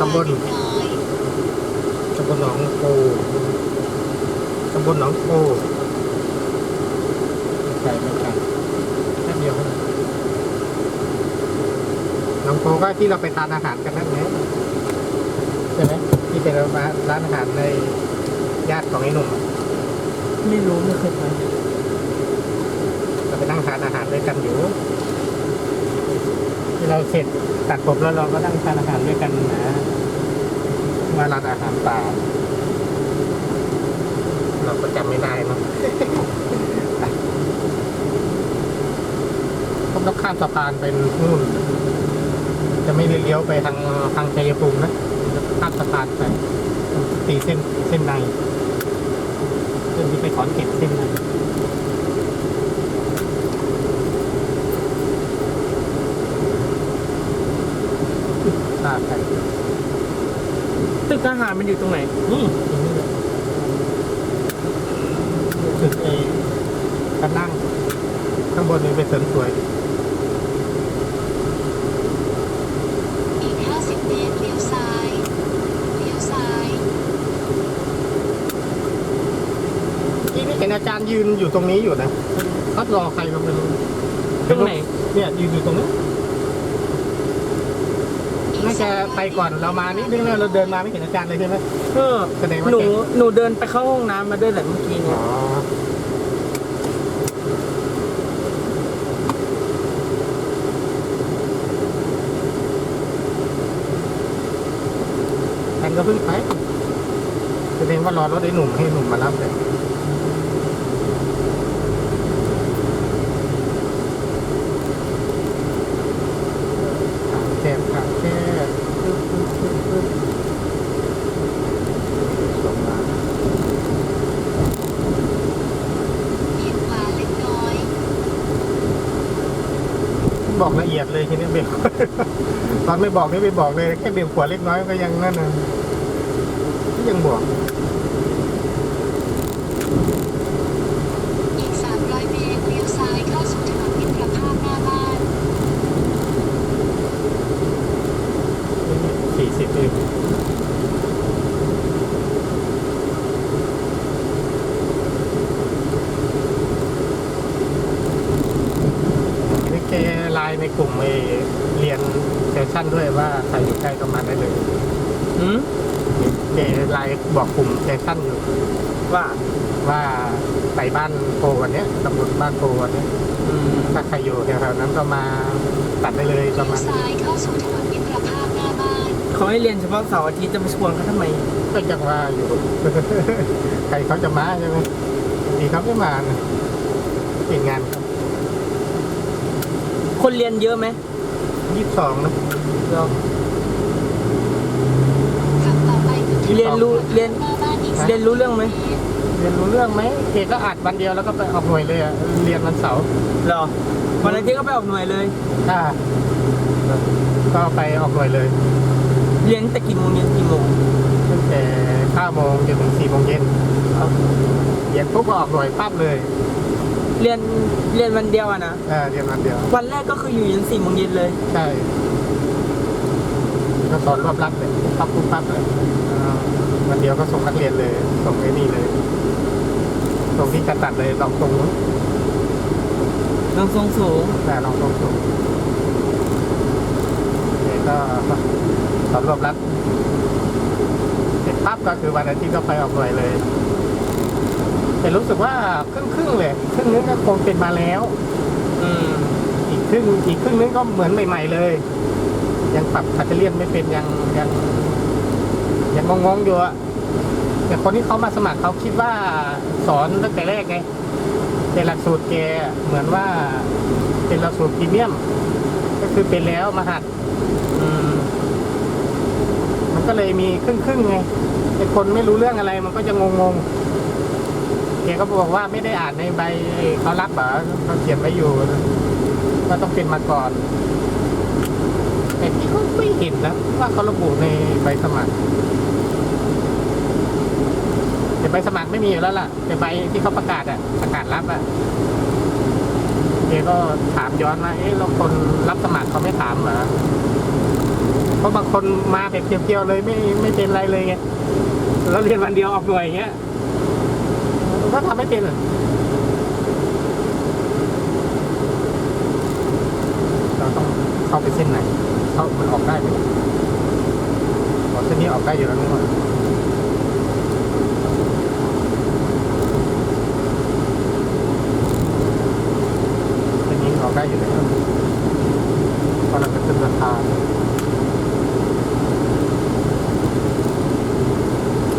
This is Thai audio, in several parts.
ตำบลตำบลหนองโพตำบลหนองโพไกลไม่ไกลแค่เดียวเท่านั้นหนองโพก็ที่เราไปทานอาหารกันนั่นไงใช่ไหมที่เป็นร้านร้านอาหารในญาติของไอ้หนุ่มอะไม่รู้ไม่เคยไปเราไปนั่งทานอาหารด้วยกันอยู่ที่ เราเสร็จตัดผมแล้วเราก็นั่งทานอาหารด้วยกันนะว่าร้านอาหารป่าเราก็จำไม่ได้เนอะผมต้องข้ามสะพานเป็นนู่น จะไม่ได้เลี้ยวไปทางทางชัยภูมินะข้ามสะพานไปตีเส้นเส้นในเส้นที่ไปขอนเก็บเส้นใน ลาดไปตึกทหารมันอยู่ตรงไหนนี่ตรงนี้เลยตึกเอก็นั่งข้างบนนี้เป็นเสริมสวย อีก 50 เมตรเลี้ยวซ้าย เลี้ยวซ้าย ที่นี่เห็นอาจารย์ยืนอยู่ตรงนี้อยู่นะเขารอใครก็ไม่รู้ตรงไหน เนี่ยยืนอยู่ตรงนี้อีก น่าจะ200ไปก่อนเรามานิดนึงแล้วเราเดินมาไม่เห็นอาจารย์เลยใช่ไหมเออแสดงว่าหนูเก่งหนูเดินไปเข้าห้องน้ำมาด้วยแหละเมื่อกี้เนี่ยอ๋อแอนก็เพิ่งไปแสดงว่ารอรถไอ้หนุ่มให้หนุ่มมารับเลย ทางแคบทางแคบปึ๊บปึ๊บปึ๊บปึ๊บลงมา เบี่ยงขวาเล็กน้อย บอกละเอียดเลยทีนี้เบรก ตอนไม่ บอกนี่ไม่บอกเลยแค่เบียบขวาเล็กน้อยก็ยังนั่นนะยังบอก อีก 300 เมตร เลี้ยวซ้ายเข้าสู่ถนนมิตรภาพหน้าบ้าน สี่สิบเองนี่แกไลน์ในกลุ่มไอ้เรียนเซส ชั่นด้วยว่าใครอยู่ใกล้ก็มาได้เลยหืมแกไลน์บอกกลุ่มเซสชั่นอยู่ว่าว่าไปบ้านโพวันเนี้ยตำบลบ้านโพวันเนี้ยอืมถ้าใครอยู่แถวๆนั้นก็มาตัดได้เลยปเลี้ระยวมาณซ้ายเข้าสู่ถนนมิตรภาพหน้าบ้านเขาให้เรียนเฉพาะเสาร์อาทิตย์จะมาชวนเขาทำไม ก็ยังว่าอยู่ ใครเขาจะมาใช่ไหมดีครับไม่มานะติดงานครับคนเรียนเยอะไหม ยี่สิบสองนะ เราขับต่อไปถึงถนนเรียนรู้เรียนหน้าบ้านอีกเรียนรู้เรื่องไหมเรียนรู้เรื่องไหมเอกก็อัดวันเดียวแล้วก็ไปออกหน่วยเลยอะเรียนวันเสาร์เหรอวันอาทิตย์ก็ไปออกหน่วยเลยถ้าก็ไปออกหน่วยเลยเรียนตั้งแต่กี่โมงเย็นกี่โมงตั้งแต่ห้าโมงจนถึงสี่โมงเย็นเย็นปุ๊บก็ออกหน่วยปั๊บเลยเรียนเรียนวันเดียวอะนะเออเรียนวันเดียว วันแรกก็คืออยู่ยันสี่โมงเย็นเลย ใช่ ก็สอนรวบรัดเลยปุ๊บปั๊บปุ๊บปั๊บเลยอ่าวันเดียวก็ส่งนักเรียนเลย ส่งไอ้นี่เลยส่งที่จะตัดเลยลองตรงนู้นเรื่องทรงสูงแต่ลองตรงสูงเด็กก็สอนรวบรัดเสร็จปั๊บก็คือวันอาทิตย์ก็ไปออกหน่วยเลยแต่รู้สึกว่าครึ่งครึ่งๆเลยครึ่งนึงก็คงเป็นมาแล้ว อืมอีกครึ่งอีกครึ่งนึงก็เหมือนใหม่ ๆ เลย ยังปรับคัตเตอร์เลียนไม่เป็นยังยังยังงงๆอยู่อะแต่คนที่เขามาสมัครเขาคิดว่าสอนตั้งแต่แรกไงแต่หลักสูตรแกเหมือนว่าเป็นหลักสูตรพรีเมียม ก็คือเป็นแล้วมาหัดมันก็เลยมีครึ่งครึ่งๆไงไอ้คนไม่รู้เรื่องอะไรมันก็จะงงๆแกก็บอกว่าไม่ได้อ่านในใบเขารับเหรอเขาเขียนไว้อยู่ว่าต้องเป็นมาก่อน ต่ที่เขาไม่เห็นนะว่าเขาระบุในใบสมัครแต่ใบสมัครไม่มีอยู่แล้วล่ะแต่ใบที่เขาประกาศอะประกาศรับอะเอก็ถามย้อนมาเอ๊ะเราคนรับสมัครเขาไม่ถามเหรอเพราะบางคนมาแบบเพียวๆเลยไม่ไม่เป็นไรเลยไงแล้วเรียนวันเดียวออกหน่วยอย่างเงี้ยก็ทำไม่เป็นอะเราต้อง เข้าไปเส้นไหน เข้ามันออกได้ไหมอ๋อเส้นนี้ออกได้อยู่แล้วนู่นเส้นนี้ออกได้อยู่แล้วเพราะเราจะขึ้นราคา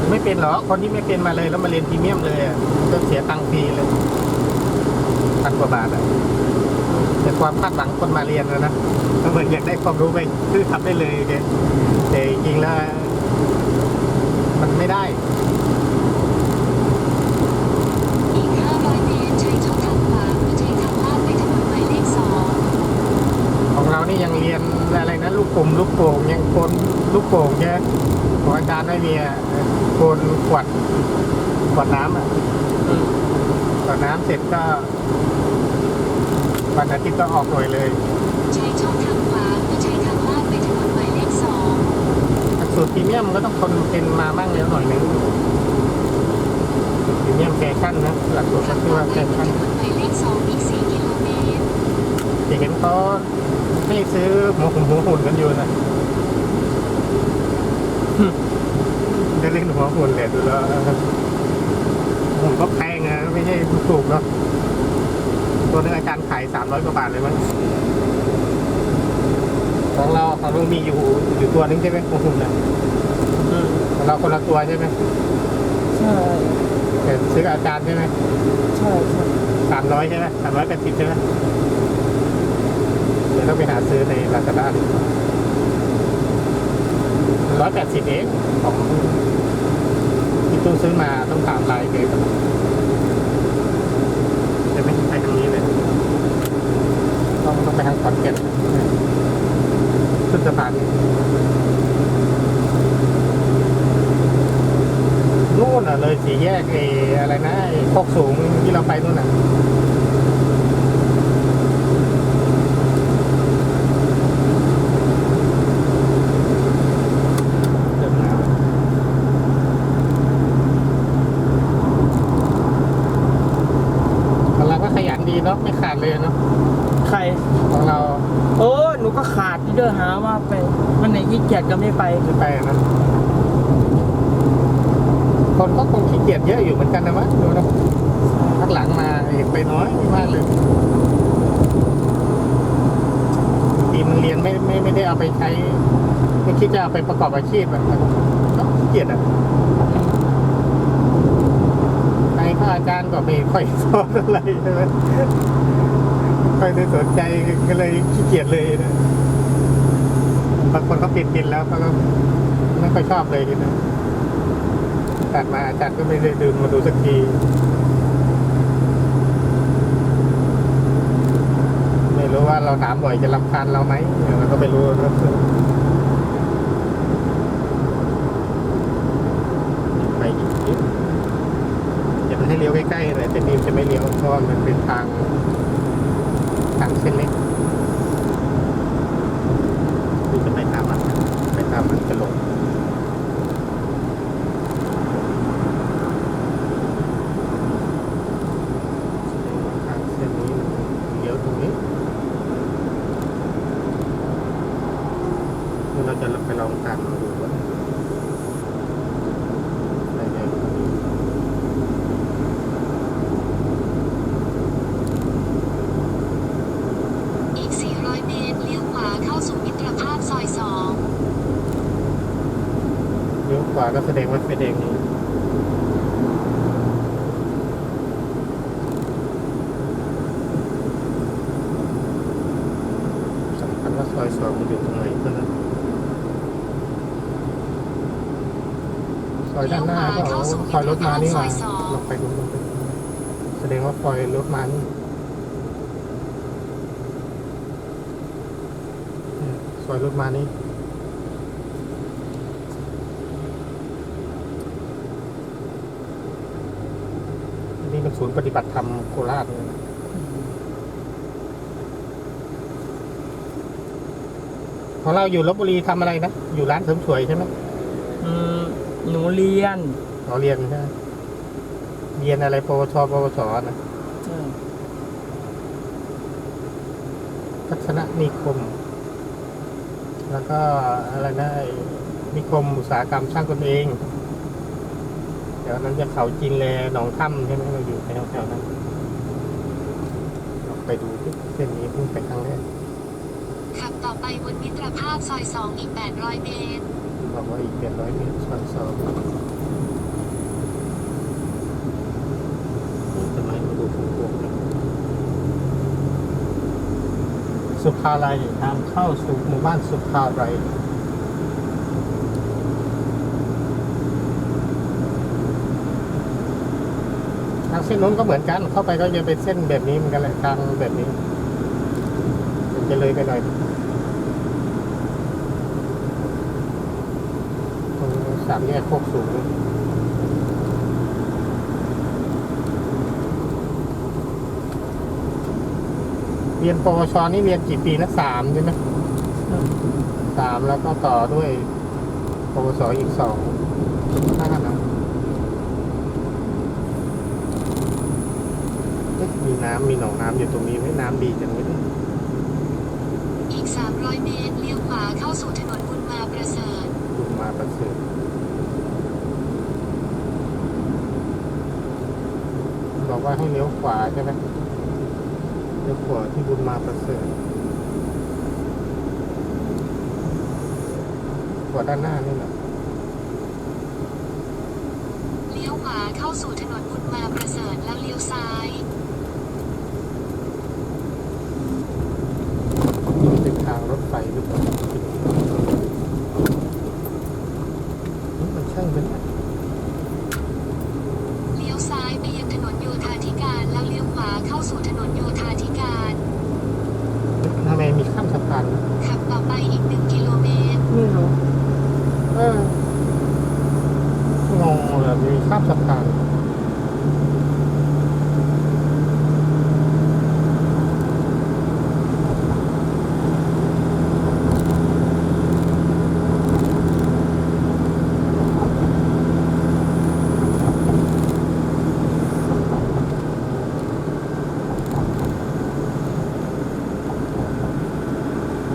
ไม่เป็นหรอ คนที่ไม่เป็นมาเลยแล้วมาเรียนพรีเมียมเลยอะก็เสียตังค์ฟรีเลยพันกว่าบาทอะ แต่ความคาดหวังคนมาเรียนนะนะก็เหมือนอยากได้ความรู้ไปคือทำได้เลยแกแต่จริงๆแล้วมันไม่ได้อีก500เมตรใช้ช่องทางขวาเพื่อใช้ทางลาดไปถนนหมายเลขสองของเรานี่ยังเรียนอะไรนะลูกกลุ่มลูกโป่งยังโคนลูกโป่งใช่ไหมของอาจารย์ไม่มีอะโคนขวดขวดน้ำอะอืมขวดน้ำเสร็จก็ วันอาทิตย์ก็ออกหน่วยเลยใช้ช่องทางขวาเพื่อใช้ทางลาดไปถนนหมายเลขสองหลักสูตรพรีเมียมก็ต้องคนเป็นมาบ้างแล้วหน่อยนึงพรีเมียมแฟชั่นนะหลักสูตรก็ขับคือต่อว่าไปแฟบนชั่นถนนหมายเลขสองอีก4กิโลเมตรจะเห็นเขาให้ซื้อหมูหุ่นหมูหุ่นกันอยู่นะได้เล่นหัวหุ่นเลยดูแล้วหุ่นก็แพงนะไม่ใช่ถูกเนาะ ตัวนึงอาจารย์ขายสามร้อยกว่าบาทเลยมั้งของเราของลุงมีอยู่อยู่ตัวนึงใช่ไหมหัวหุ่นนะอืมของเราคนละตัวใช่ไหมใช่แต่ซื้อกับอาจารย์ใช่ไหมใช่ใช่สามร้อยใช่ไหมสามร้อยแปดสิบใช่ไหมเดี๋ยวต้องไปหาซื้อในลาซาด้าร้อยแปดสิบเองของที่ตู้ซื้อมาต้องตามลายเกมจะไม่ไปทางนี้เลย ต้องไปทางขอนแก่นขึ้นสะพานนู่นอะเลยสี่แยกเออะไรนะไอ้โคกสูงที่เราไปนู่นอะ เริ่มหนาวของเราก็ขยันดีเนาะไม่ขาดเลยเนาะ ใคร ของเรา โอ้หนูก็ขาดที่เดินหาว่าไปวันไหนขี้ เกียจก็ไม่ไปไม่ไปนะคนก็คงขี้เกียจเยอะอยู่เหมือนกันนะมั้งดูนะพักหลังมาเห็นไปน้อยมากเลยทีมันเรียนไม่ไม่ไม่ได้เอาไปใช้ ไม่คิดจะเอาไปประกอบอาชีพแบบก็ขี้เกียจอะใครก็อาจารย์ก็ไม่ค่อยสอนอะไรใช่ไหมค่อยได้สนใจก็เลยขี้เกียจเลยนะ บางคนเขาปิดปินแล้วเขาก็ไม่ค่อยชอบเลยนะตัดมาจารย์ก็ไม่ได้ดึงมาดูสักทีไม่รู้ว่าเราถามบ่อยจะรำคาญเราไหมเราก็ไม่รู้ไปอีกนิดจะมันให้เลี้ยวใกล้ๆเลยแต่นี่จะไม่เลี้ยวเพราะมันเป็นทางทางเส้นเล็กคือจะไปตามมันไปตามมันจะลงทางเส้นนี้มันเลี้ยวตรงนี้ เดี๋ยวเราจะไปลองตามมาดูว่าอะไรเนี่ย อีก 400 เมตร เลี้ยวขวาเข้าสู่มิตรภาพซอยสอง เลี้ยวขวา ก็แสดงว่าไฟแดงนี้สำคัญว่าซอยสองมันอยู่ตรงไหนเท่านั้นซอยด้านหน้าก็ซอยรถมานี่มาลองไปดูดูแสดงว่าซอยรถมานี่ซอยรถมานี่ นี่เป็น ศูนย์ปฏิบัติธรรมโคราชเลยนะของเราอยู่ลบบุรีทำอะไรนะ อยู่ร้านเสริมสวยใช่ไหมอืมหนูเรียนเราเรียนใช่ไหมเรียนอะไรปวชปวสนะใช่ทัศนนิคม แล้วก็อะไรนะไอ้นิคมอุตสาหกรรมสร้างตนเอง เดี๋ยวนั้นจะเขาจีนแลหนองถ้ำใช่ไหมเราอยู่แถวๆนั้นเราไปดูที่เส้นนี้เพิ่งไปครั้งแรกขับต่อไปบนมิตรภาพซอย2อีก800เมตรบอกว่าอีกเจ็ดร้อยเมตรซอยสองนี่ทำไมมาดูฟูพวงเลยสุภาลัยทางเข้าสู่หมู่บ้านสุภาลัยทาง เส้นนู้นก็เหมือนกัน เข้าไปก็จะเป็นเส้นแบบนี้เหมือนกันแหละทางแบบนี้จะเลยไปหน่อยตรงสามแยกโคกสูงเรียนปวชนี่เรียนกี่ปีนะสามใช่ไหมสามแล้วก็ต่อด้วยปวสอีกสองห้านะเอ๊ะ มีน้ำมีหนองน้ำอยู่ตรงนี้ไหมน้ำดีจังเลยอีก 300 เมตร เลี้ยวขวาเข้าสู่ถนนบุญมาประเสริฐ บุญมาประเสริฐบอกว่าให้เลี้ยวขวาใช่ไหมเลี้ยวขวาที่บุญมาประเสริฐขวาด้านหน้านี่แหละเลี้ยวขวาเข้าสู่ถนนบุญมาประเสริฐแล้วเลี้ยวซ้าย นี่เป็นทาง รถไฟหรือเปล่ามันใช่ไหมเนี่ย เลี้ยวซ้ายไปยังถนนโยธาธิการแล้วเลี้ยวขวาเข้าสู่ถนนโยธาธิการ ทำไมมีข้ามสะพานนะ ขับต่อไปอีก 1 กิโลเมตร ไม่รู้ เอองงเลยมีข้ามสะพาน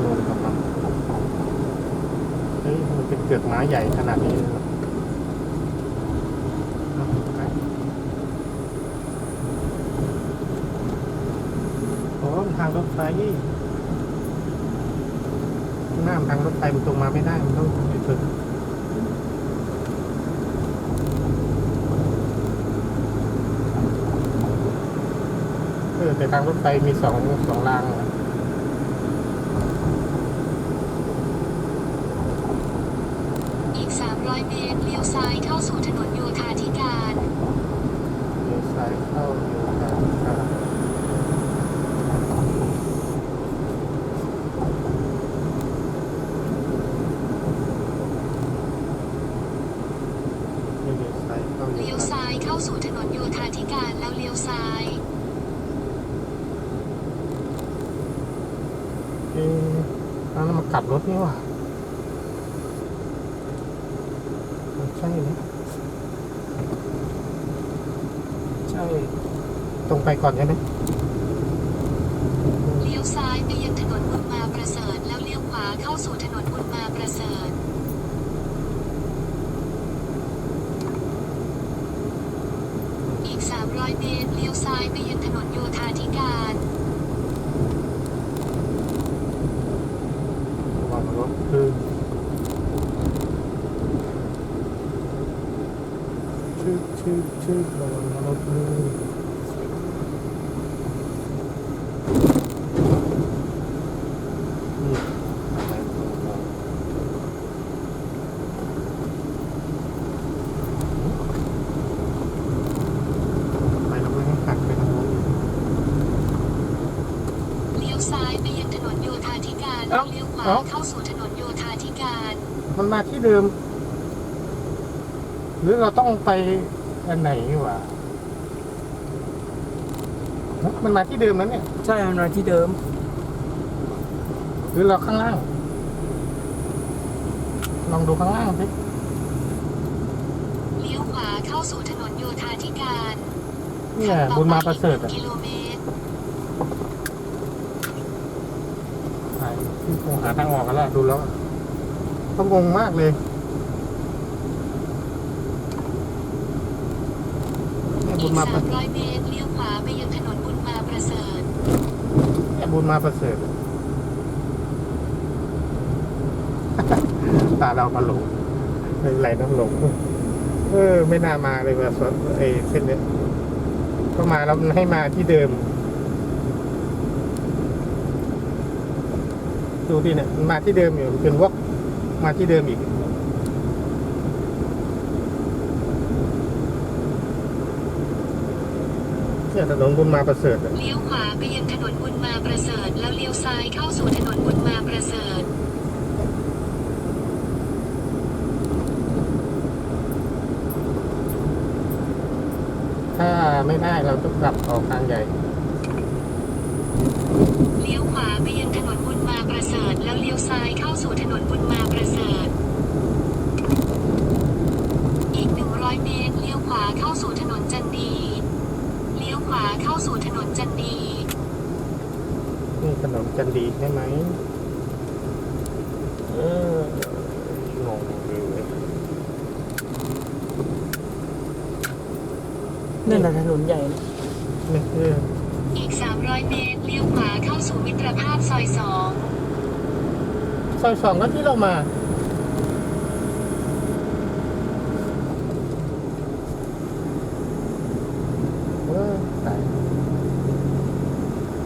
งงกับมันเฮ้ยมัน เกือกม้ใหญ่ขนาดนี้เลยเหรอเอาไปโอ้ทางรถไฟหน้ามทางรถไฟมันตรงมาไม่ได้ มันต้องไปถึงเออแต่ทางรถไฟมีสองสองรางเหรอก 300 เมตร เลี้ยว ซ้ายเข้าสู่ถนนโยธาธิการ เลี้ยวซ้ายเข้าอยู่ทางข้างเลี้ยวซ้ายเข้าอยู่เลี้ยวทางซ้ายเข้าสู่ถนนโยธาธิการแล้วเลี้ยวซ้าย เอ๊ะแล้วมากลับรถนี่หว่ามัน ใช่ไหมใช่ ตรงไปก่อนใช่ไหมเลี้ยวซ้ายไปยังถนนบุญมาประเสริฐแล้วเลี้ยวขวาเข้าสู่ถนนบุญมาประเสริฐอีก 300 เมตรเลี้ยวซ้ายไปยังถนนโยธาธิการ ระวังรถคือชื่อชื่อชื่อระวังรถคือนี่อะไรของเราไปเราไม่ให้หักไปทา งโน้นอีกเลี้ยวซ้ายไปยังถนนโยธาธิการแล้วเลี้ยวขวาเอ้าเข้าสู่ถนนโยธาธิการ มันมาที่เดิม หรือเราต้องไป อันไหนวะฮะมันมาที่เดิมแล้วเนี่ย ใช่มันมาที่เดิม หรือเราข้างล่าง ลองดูข้างล่างสิเลี้ยวขวาเข้าสู่ถนนโยธาธิการเนี่ยบุญมาประเสริฐอะกิโลเมตรใช่คงหาทางออกกันแล้วดูแล้วก็งงมากเลยเนี่ย อี บุญกมาประ300เมตรเลี้ยวขวาไปยังถนนบุญมาประเสริฐเนี่ยบุญมาประเสริฐตาเรามาหลงไม่เป็นไรต้องหลงเออ ไม่น่ามาเลยว่าสวนไอ้เส้นเนี้ยก็มาแล้วให้มาที่เดิม ดูดิเนี่ยมันมาที่เดิมอยู่เป็นวอกมาที่เดิมอีก เนี่ยถนนบุญมาประเสริฐอะเลี้ยวขวาไปยังถนนบุญมาประเสริฐ แล้วเลี้ยวซ้ายเข้าสู่ถนนบุญมาประเสริฐ ถ้าไม่ได้เราต้องกลับออกทางใหญ่ เลี้ยวขวาไปยังถนนบุญมาประเสริฐ แล้วเลี้ยวซ้ายเข้าสู่ถนนบุญมาประเสริฐ อีก 100 เมตรเลี้ยวขวาเข้าสู่ถนนจันดีเลี้ยว ขวาเข้าสู่ถนนจันดี นี่ขนมจันดีใช่ไหมเอองงเลยเว้ยนั่นน่ะถนนใหญ่นะไม่เชื่ออีก 300 เมตร เลี้ยวขวาเข้าสู่มิตรภาพซอย2ซอยสองก็ที่เรามา เออตาย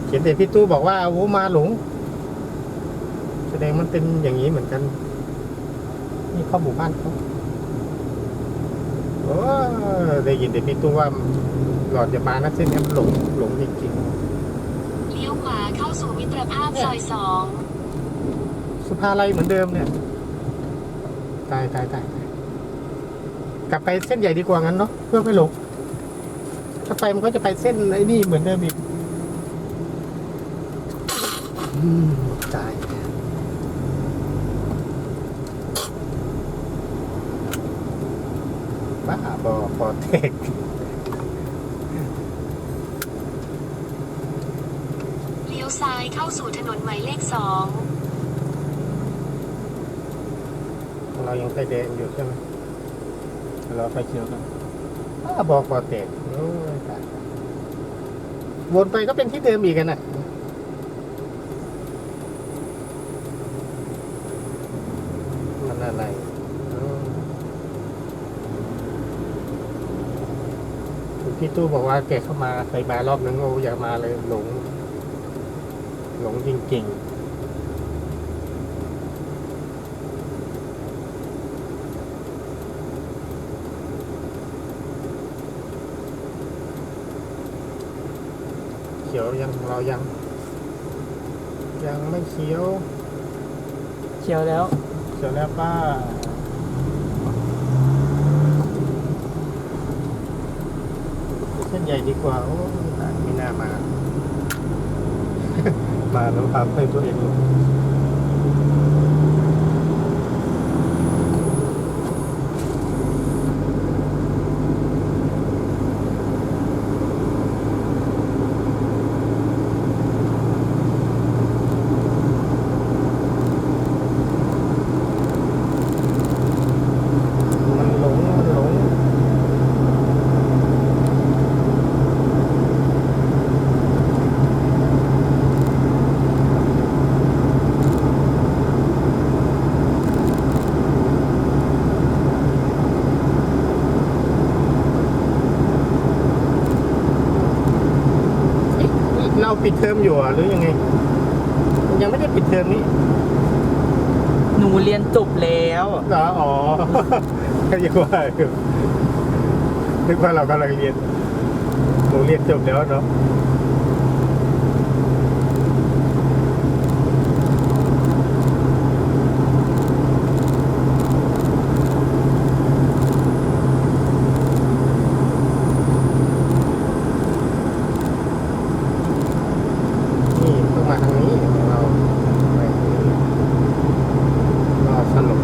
เขียนแต่พี่ตู้บอกว่าโอ้มาหลง แสดงมันเป็นอย่างนี้เหมือนกัน นี่เข้าหมู่บ้านเขาโอ้ได้ยินแต่พี่ตู้ว่าหลอดจะมานะเส้นนี้มันหลงหลงจริงเลี้ยวขวาเข้าสู่มิตรภาพซอยๆสุภาลัยเหมือนเดิมเนี่ยตายตายตายกลับไปเส้นใหญ่ดีกว่างั้นเนาะเพื่อไม่หลงถ้าไปมันก็จะไปเส้นไอ้นี่เหมือนเดิมอีกอืม ตายบ้าบอปอเทก2เลี้ยวซ้ายเข้าสู่ถนนหมายเลข2เรายังไฟแดงอยู่ใช่ไหมเราไฟเขียวกันบ้าบอปอเทกโอ้ยตายวนไปก็เป็นที่เดิมอีกกันน่ะ มันอะไรอืม พี่ตู้บอกว่าแกเข้ามาเคยมารอบนึงโอ้อยากมาเลยหลง หลงจริงๆเขียวยังเรายัง ยังไม่เขียวเชียวแล้ว เขียวแล้วป้า เส้น ใหญ่ดีกว่า โอ้ไม่น่ามา มาแล้วพาไปตัวเองลงมันหลงมันหลง เอ๊ะเรา ปิดเทอมอยู่อะหรือยังไง ยังไม่ได้ปิดเทอมนี้หนูเรียนจบแล้วเหรออ๋อก็ยังว่าอยู่นึกว่าเรากำลังเรียนหนูเรียนจบแล้วเนาะนี่ต้องมาทางนี้ของเราไปทางนี้รอสลง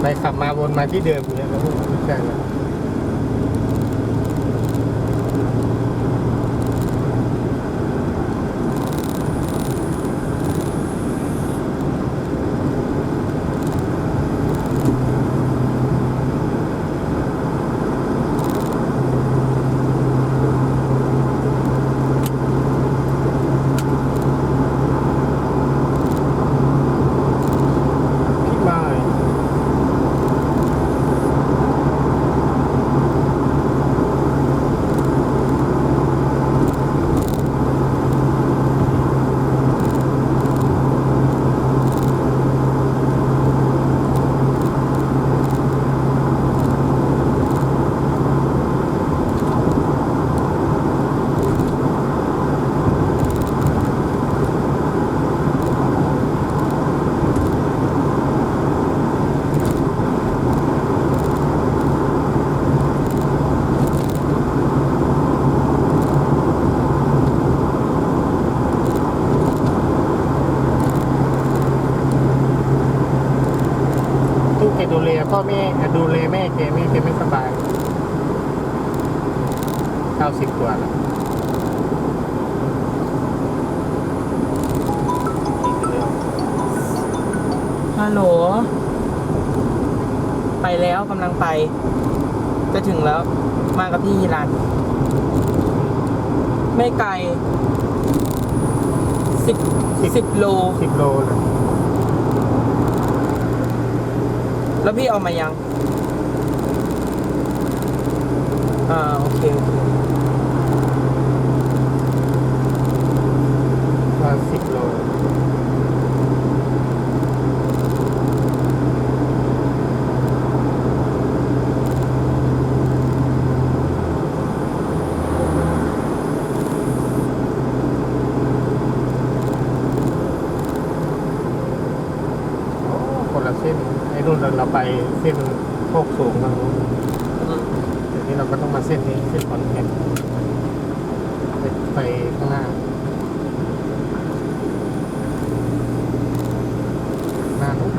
ไปขับ มาที่เดิมอย่างเงี้ยแล้วไม่ใช่แล้ว พี่ไม้ทุกแกดูแล พ่อแม่แกดูแลแม่แกแม่แกไม่สบายเก้าสิบกว่าแล้วฮัลโหล ไปแล้วกำลังไป จะถึงแล้ว มากับพี่ฮิรัน ไม่ไกลสิบสิบโล สิบโลเลย แล้วพี่เอามายัง อ่า โอเคโอเคว่าสิกล โอ้คนละเส้น ไอ้นู่นเราเราไปเส้นโคกสูงทางนู้นเดี๋ยวนี้เราก็ต้องมาเส้นนี้เส้นขอนแก่นไปไปข้างหน้า หน้านู้น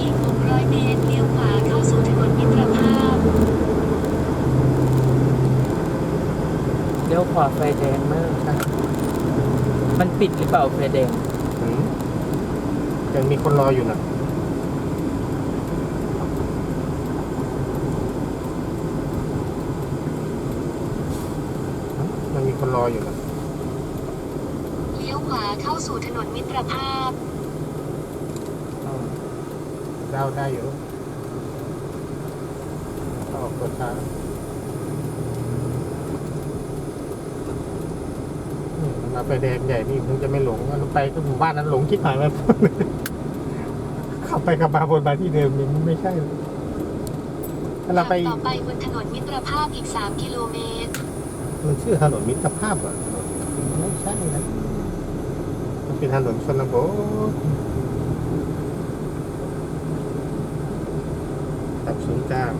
อีก 600 เมตร เลี้ยวขวาเข้าสู่ถนนมิตรภาพ เลี้ยวขวาไฟแดงมาก มันปิดหรือ เปล่าไฟแดงอืมยังมีคนรออยู่นะมันมีคนรออยู่นะ เลี้ยวขวาเข้าสู่ถนนมิตรภาพ เดาได้อยู่ออกตัวช้าอื มมาไฟแดงใหญ่นี่คงจะไม่หลงเราไปก็หมู่บ้านนั้นหลงคิดหายไปขับไปขับมาบนมาที่เดิมนี่มันไม่ใช่ถ้าเราขับไปต่อไปบนถนนมิตรภาพอีก3กิโลเมตร มันชื่อถนนมิตรภาพเหรอไม่ใช่นะมันเป็นถนนชนบทตับศูนย์กลาง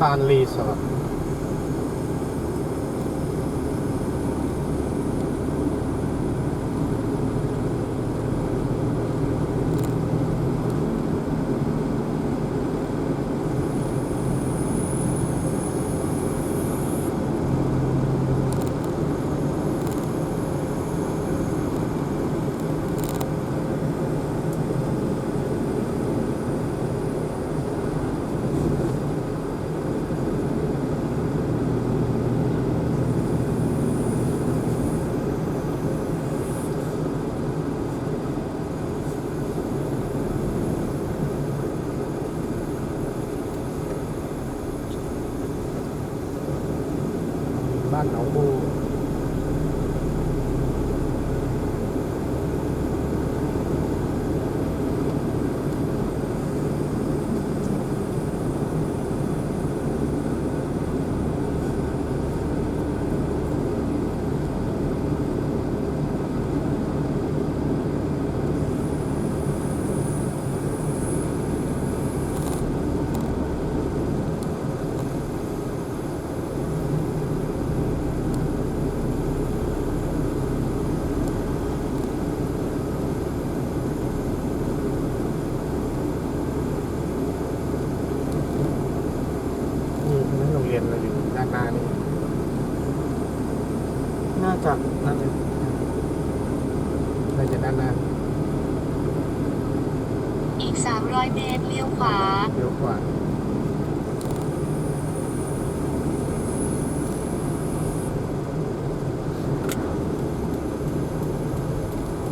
ปานรีส อร์ทบ้านหนองบูนี่ใช่ไหมโรงเรียนเราอยู่ด้านหน้านี่ น่าจะน่าจะ น่าจะด้านหน้า อีก 300 เมตรเลี้ยวขวา เร็วกว่า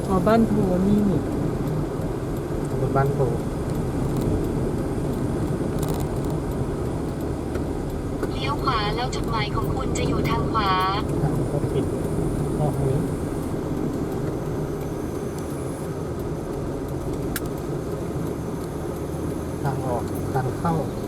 อ๋อ บ้านโพนี่นี่ตำบลบ้านโพเลี้ยวขวาแล้วจุดหมายของคุณจะอยู่ทางขวาทางก็ปิดออกนี้ทางออกทางเข้าเรา